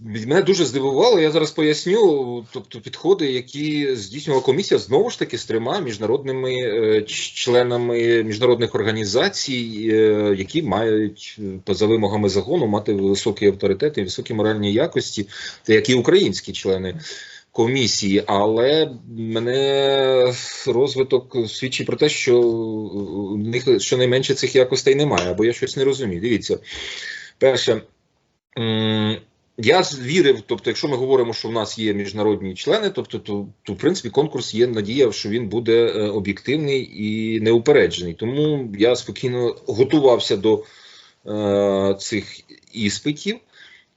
Мене дуже здивувало, я зараз поясню, тобто підходи, які здійснювала комісія знову ж таки з трьома міжнародними е, членами міжнародних організацій, е, які мають е, поза вимогами закону мати високий авторитет і високі моральні якості, як і українські члени комісії. Але мене розвиток свідчить про те, що у них щонайменше цих якостей немає, або я щось не розумію. Дивіться, перше. Я вірив, тобто, якщо ми говоримо, що в нас є міжнародні члени, тобто, то, то в принципі конкурс є надія, що він буде е, об'єктивний і неупереджений. Тому я спокійно готувався до е, цих іспитів,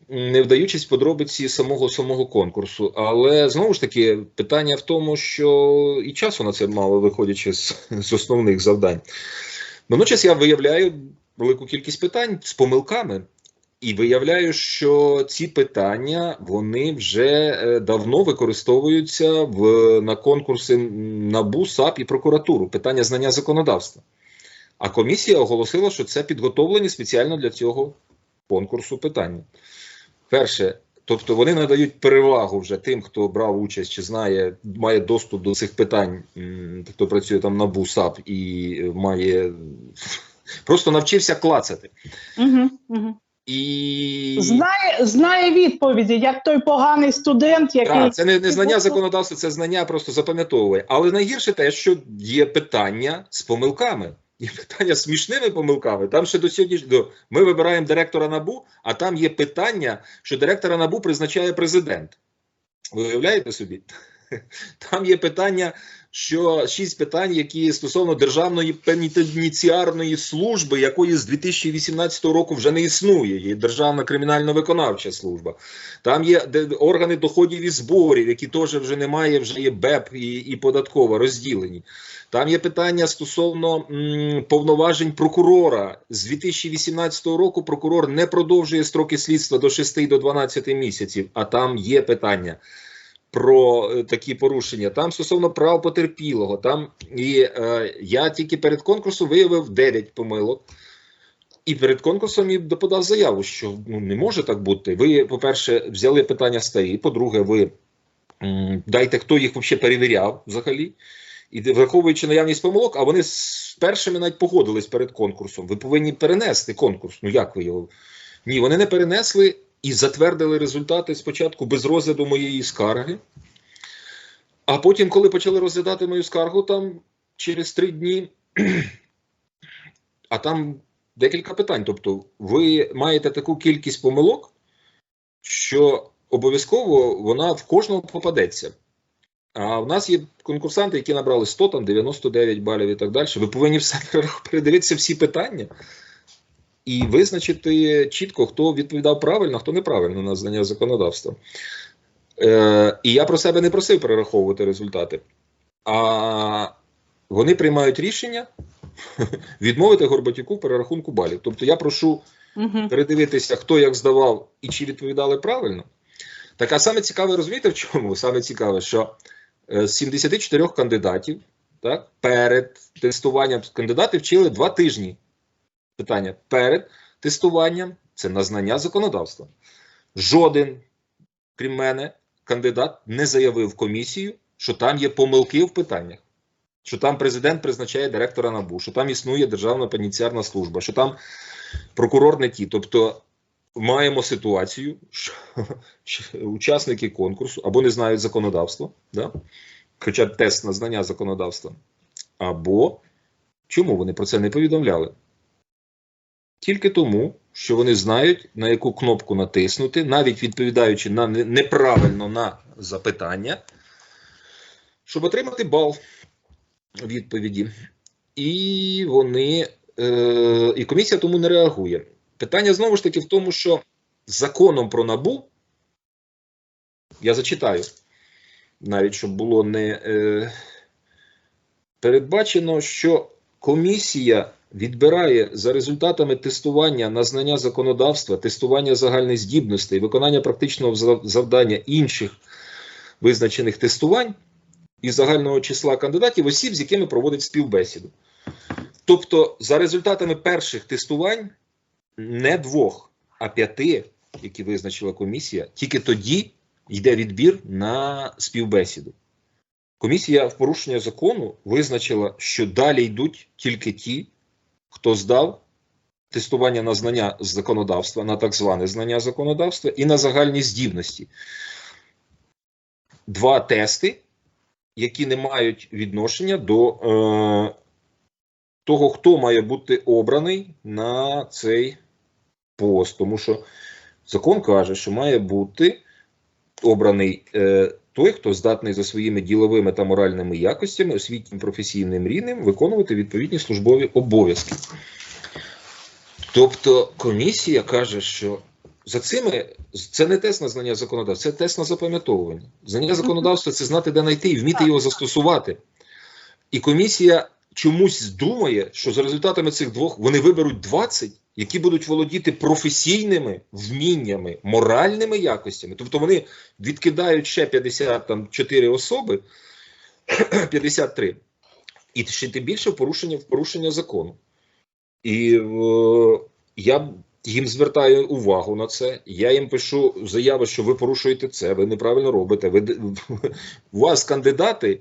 не вдаючись подробиці самого самого конкурсу. Але знову ж таки, питання в тому, що і часу на це мало, виходячи з, з основних завдань. Водночас я виявляю велику кількість питань з помилками. І виявляю, що ці питання вони вже е, давно використовуються в на конкурси НАБУ, САП і прокуратуру. Питання знання законодавства. А комісія оголосила, що це підготовлені спеціально для цього конкурсу питання. Перше, тобто вони надають перевагу вже тим, хто брав участь чи знає, має доступ до цих питань, хто працює там НАБУ, САП і е, має просто навчився клацати. Угу, угу. І Знає, знає відповіді, як той поганий студент, який Так, це не, не знання законодавства, це знання просто запам'ятовує. Але найгірше те, що є питання з помилками. Є питання з смішними помилками. Там ще до сьогодні ми вибираємо директора набу, а там є питання, що директора набу призначає президент. Ви уявляєте собі? Там є питання, що шість питань, які стосовно державної пенітенціарної служби, якої з 2018 року вже не існує. Є Державна кримінально-виконавча служба. Там є органи доходів і зборів, які теж вже немає, вже є БЕП і, і податкова розділені. Там є питання стосовно м, повноважень прокурора. З 2018 року прокурор не продовжує строки слідства до 6 до 12 місяців, а там є питання. Про е, такі порушення там стосовно прав потерпілого, там і е, я тільки перед конкурсом виявив 9 помилок, і перед конкурсом і подав заяву, що ну не може так бути. Ви, по-перше, взяли питання старі. По-друге, ви м, дайте, хто їх взагалі перевіряв взагалі. І враховуючи наявність помилок, а вони з першими навіть погодились перед конкурсом. Ви повинні перенести конкурс. Ну як ви його? Ні, вони не перенесли і затвердили результати спочатку без розгляду моєї скарги. А потім, коли почали розглядати мою скаргу, там через три дні, а там декілька питань. Тобто, ви маєте таку кількість помилок, що обов'язково вона в кожного попадеться. А в нас є конкурсанти, які набрали 100, там 99 балів і так далі. Ви повинні все передивитися всі питання і визначити чітко, хто відповідав правильно, хто неправильно на знання законодавства. Е, і я про себе не просив перераховувати результати. А вони приймають рішення відмовити Горбатюку в перерахунку балів. Тобто я прошу Угу. передивитися, хто як здавав і чи відповідали правильно. Так, а саме цікаве, розумієте, в чому? Саме цікаве, що е, з 74 кандидатів так, перед тестуванням кандидати вчили два тижні. Питання перед тестуванням це на знання законодавства. Жоден, крім мене, кандидат не заявив комісію, що там є помилки в питаннях. Що там президент призначає директора НАБУ, що там існує Державна пеніціарна служба, що там прокурор не ті. Тобто маємо ситуацію, що, учасники конкурсу або не знають законодавства, да? хоча тест на знання законодавства, або чому вони про це не повідомляли? Тільки тому, що вони знають, на яку кнопку натиснути, навіть відповідаючи на неправильно на запитання, щоб отримати бал відповіді. І вони е, і комісія тому не реагує. Питання знову ж таки в тому, що законом про набу я зачитаю, навіть щоб було не е, передбачено, що комісія відбирає за результатами тестування на знання законодавства, тестування загальних здібностей, виконання практичного завдання інших визначених тестувань із загального числа кандидатів осіб, з якими проводить співбесіду. Тобто, за результатами перших тестувань не двох, а п'яти які визначила комісія, тільки тоді йде відбір на співбесіду. Комісія в порушення закону визначила, що далі йдуть тільки ті, хто здав тестування на знання законодавства, на так зване знання законодавства і на загальні здібності. Два тести, які не мають відношення до е, того, хто має бути обраний на цей пост. Тому що закон каже, що має бути обраний е, той, хто здатний за своїми діловими та моральними якостями, освітнім професійним рівнем виконувати відповідні службові обов'язки. Тобто комісія каже, що за цими це не тест на знання законодавства, це тест на запам'ятовування. Знання законодавства це знати, де знайти і вміти його застосувати. І комісія чомусь думає, що за результатами цих двох вони виберуть 20, які будуть володіти професійними вміннями, моральними якостями. Тобто вони відкидають ще 54 особи, 53, і ще тим більше в порушення, в порушення закону. І е, я їм звертаю увагу на це. Я їм пишу заяви, що ви порушуєте це, ви неправильно робите. Ви, у вас кандидати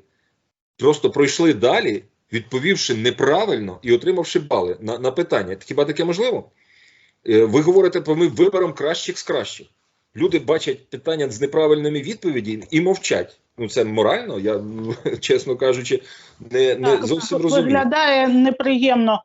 просто пройшли далі, відповівши неправильно і отримавши бали на, на питання. Хіба таке можливо? Е, Ви говорите, про ми виберемо кращих з кращих. Люди бачать питання з неправильними відповідями і мовчать. Ну це морально, я чесно кажучи, не, не Так, зовсім розумію. виглядає неприємно.